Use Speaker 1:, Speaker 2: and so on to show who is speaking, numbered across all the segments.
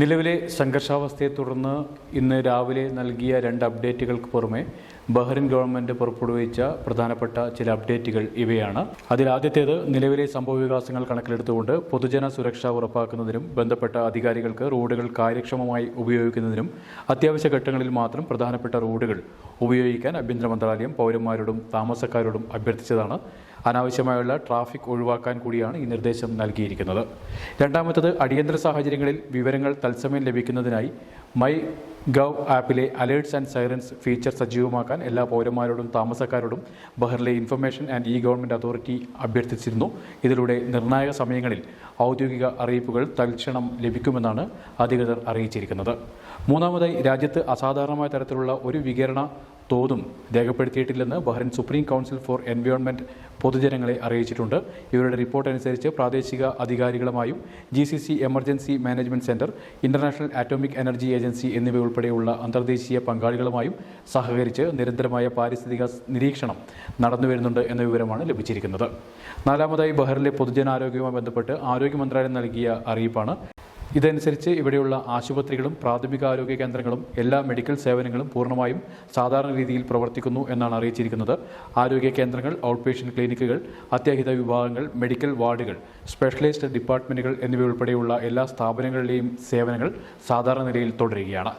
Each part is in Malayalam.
Speaker 1: നിലവിലെ സംഘർഷാവസ്ഥയെ തുടർന്ന് ഇന്ന് രാവിലെ നൽകിയ രണ്ട് അപ്ഡേറ്റുകൾക്ക് പുറമെ ബഹ്റിൻ ഗവൺമെന്റ് പുറപ്പെടുവിച്ച പ്രധാനപ്പെട്ട ചില അപ്ഡേറ്റുകൾ ഇവയാണ്. അതിൽ ആദ്യത്തേത് നിലവിലെ സംഭവവികാസങ്ങൾ കണക്കിലെടുത്തുകൊണ്ട് പൊതുജന സുരക്ഷ ഉറപ്പാക്കുന്നതിനും ബന്ധപ്പെട്ട അധികാരികൾക്ക് റോഡുകൾ കാര്യക്ഷമമായി ഉപയോഗിക്കുന്നതിനും അത്യാവശ്യ ഘട്ടങ്ങളിൽ മാത്രം പ്രധാനപ്പെട്ട റോഡുകൾ ഉപയോഗിക്കാൻ ആഭ്യന്തര മന്ത്രാലയം പൗരന്മാരോടും താമസക്കാരോടും അഭ്യർത്ഥിച്ചതാണ്. അനാവശ്യമായുള്ള ട്രാഫിക് ഒഴിവാക്കാൻ കൂടിയാണ് ഈ നിർദ്ദേശം നൽകിയിരിക്കുന്നത്. രണ്ടാമത്തത് അടിയന്തര സാഹചര്യങ്ങളിൽ വിവരങ്ങൾ തത്സമയം ലഭിക്കുന്നതിനായി മൈ ഗവ് ആപ്പിലെ അലേർട്സ് ആൻഡ് സൈറൻസ് ഫീച്ചർ സജീവമാക്കാൻ എല്ലാ പൗരന്മാരോടും താമസക്കാരോടും ബഹ്റിലെ information and e government authority അഭ്യർത്ഥിച്ചിരുന്നു. ഇതിലൂടെ നിർണായക സമയങ്ങളിൽ ഔദ്യോഗിക അറിയിപ്പുകൾ തൽക്ഷണം ലഭിക്കുമെന്നാണ് അധികൃതർ അറിയിച്ചിരിക്കുന്നത്. മൂന്നാമതായി രാജ്യത്ത് അസാധാരണമായ തരത്തിലുള്ള ഒരു വികരണ തോതും രേഖപ്പെടുത്തിയിട്ടില്ലെന്ന് Bahrain supreme council for environment പൊതുജനങ്ങളെ അറിയിച്ചിട്ടുണ്ട്. ഇവരുടെ റിപ്പോർട്ട് അനുസരിച്ച് പ്രാദേശിക അധികാരികളുമായും G C C emergency management centre international atomic energy agency എന്നിവയുൾപ്പെടെയുള്ള അന്തർദേശീയ പങ്കാളികളുമായും സഹകരിച്ച് നിരന്തരമായ പാരിസ്ഥിതിക നിരീക്ഷണം നടന്നുവരുന്നുണ്ട് എന്ന വിവരമാണ് ലഭിച്ചിരിക്കുന്നത്. നാലാമതായി ബഹ്റിലെ പൊതുജനാരോഗ്യവുമായി ബന്ധപ്പെട്ട് ആരോഗ്യ മന്ത്രാലയം നൽകിയ അറിയിപ്പാണ് ഇതനുസരിച്ച് ഇവിടെയുള്ള ആശുപത്രികളും പ്രാഥമിക ആരോഗ്യ കേന്ദ്രങ്ങളും എല്ലാ മെഡിക്കൽ സേവനങ്ങളും പൂർണമായും സാധാരണ രീതിയിൽ പ്രവർത്തിക്കുന്നു എന്നാണ് അറിയിച്ചിരിക്കുന്നത്. ആരോഗ്യ കേന്ദ്രങ്ങൾ ഔട്ട് പേഷ്യന്റ് ക്ലിനിക്കുകൾ അത്യാഹിത വിഭാഗങ്ങൾ മെഡിക്കൽ വാർഡുകൾ സ്പെഷ്യലൈസ്ഡ് ഡിപ്പാർട്ട്മെന്റുകൾ എന്നിവയുൾപ്പെടെയുള്ള എല്ലാ സ്ഥാപനങ്ങളിലെയും സേവനങ്ങൾ സാധാരണ നിലയിൽ തുടരുകയാണ്.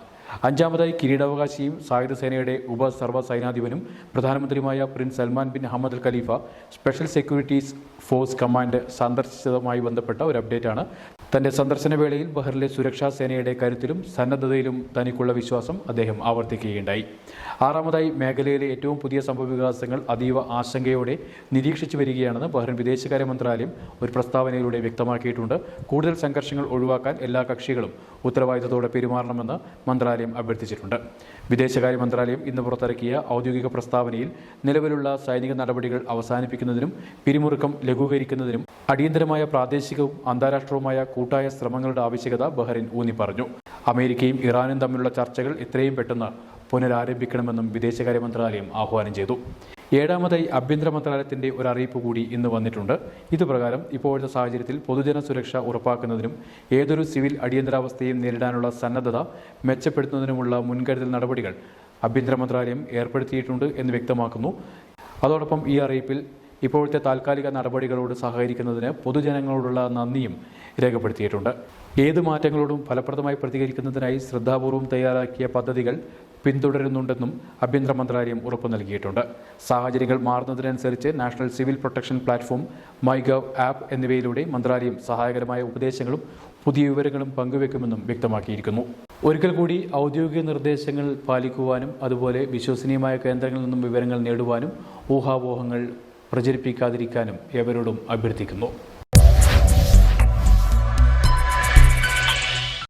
Speaker 1: അഞ്ചാമതായി കിരീടാവകാശിയും സായുധ സേനയുടെ ഉപ സർവ സൈനാധിപനും പ്രധാനമന്ത്രിയുമായ prince Salman bin Ahmed Al Khalifa special securities force command സന്ദർശിച്ചതുമായി ബന്ധപ്പെട്ട ഒരു അപ്ഡേറ്റാണ് തന്റെ സന്ദർശന വേളയിൽ ബഹ്റിലെ സുരക്ഷാ സേനയുടെ കരുത്തിലും സന്നദ്ധതയിലും തനിക്കുള്ള വിശ്വാസം അദ്ദേഹം ആവർത്തിക്കുകയുണ്ടായി. ആറാമതായി മേഖലയിലെ ഏറ്റവും പുതിയ സംഭവവികാസങ്ങൾ അതീവ ആശങ്കയോടെ നിരീക്ഷിച്ചു വരികയാണെന്ന് ബഹ്റിൻ വിദേശകാര്യ മന്ത്രാലയം ഒരു പ്രസ്താവനയിലൂടെ വ്യക്തമാക്കിയിട്ടുണ്ട്. കൂടുതൽ സംഘർഷങ്ങൾ ഒഴിവാക്കാൻ എല്ലാ കക്ഷികളും ഉത്തരവാദിത്തത്തോടെ പെരുമാറണമെന്ന് മന്ത്രാലയം അഭ്യർത്ഥിച്ചിട്ടുണ്ട്. വിദേശകാര്യ മന്ത്രാലയം ഇന്ന് പുറത്തിറക്കിയ ഔദ്യോഗിക പ്രസ്താവനയിൽ നിലവിലുള്ള സൈനിക നടപടികൾ അവസാനിപ്പിക്കുന്നതിനും പിരിമുറുക്കം ലഘൂകരിക്കുന്നതിനും അടിയന്തരമായ പ്രാദേശികവും അന്താരാഷ്ട്രവുമായ കൂട്ടായ ശ്രമങ്ങളുടെ ആവശ്യകത ബഹ്റിൻ ഊന്നി പറഞ്ഞു. അമേരിക്കയും ഇറാനും തമ്മിലുള്ള ചർച്ചകൾ എത്രയും പെട്ടെന്ന് പുനരാരംഭിക്കണമെന്നും വിദേശകാര്യ മന്ത്രാലയം ആഹ്വാനം ചെയ്തു. ഏഴാമതായി ആഭ്യന്തര മന്ത്രാലയത്തിന്റെ ഒരു അറിയിപ്പ് കൂടി ഇന്ന് വന്നിട്ടുണ്ട്. ഇതുപ്രകാരം ഇപ്പോഴത്തെ സാഹചര്യത്തിൽ പൊതുജന സുരക്ഷ ഉറപ്പാക്കുന്നതിനും ഏതൊരു സിവിൽ അടിയന്തരാവസ്ഥയും നേരിടാനുള്ള സന്നദ്ധത മെച്ചപ്പെടുത്തുന്നതിനുമുള്ള മുൻകരുതൽ നടപടികൾ ആഭ്യന്തര മന്ത്രാലയം ഏർപ്പെടുത്തിയിട്ടുണ്ട് എന്ന് വ്യക്തമാക്കുന്നു. അതോടൊപ്പം ഈ അറിയിപ്പിൽ ഇപ്പോഴത്തെ താൽക്കാലിക നടപടികളോട് സഹകരിക്കുന്നതിന് പൊതുജനങ്ങളോടുള്ള നന്ദിയും രേഖപ്പെടുത്തിയിട്ടുണ്ട്. ഏത് മാറ്റങ്ങളോടും ഫലപ്രദമായി പ്രതികരിക്കുന്നതിനായി ശ്രദ്ധാപൂർവം തയ്യാറാക്കിയ പദ്ധതികൾ പിന്തുടരുന്നുണ്ടെന്നും ആഭ്യന്തര മന്ത്രാലയം ഉറപ്പു നൽകിയിട്ടുണ്ട്. സാഹചര്യങ്ങൾ മാറുന്നതിനനുസരിച്ച് national civil protection platform my gov app എന്നിവയിലൂടെ മന്ത്രാലയം സഹായകരമായ ഉപദേശങ്ങളും പുതിയ വിവരങ്ങളും പങ്കുവെക്കുമെന്നും വ്യക്തമാക്കിയിരിക്കുന്നു. ഒരിക്കൽ കൂടി ഔദ്യോഗിക നിർദ്ദേശങ്ങൾ പാലിക്കുവാനും അതുപോലെ വിശ്വസനീയമായ കേന്ദ്രങ്ങളിൽ നിന്നും വിവരങ്ങൾ നേടുവാനും ഊഹാപോഹങ്ങൾ പ്രചരിപ്പിക്കാതിരിക്കാനും ഏവരോടും അഭ്യർത്ഥിക്കുന്നു.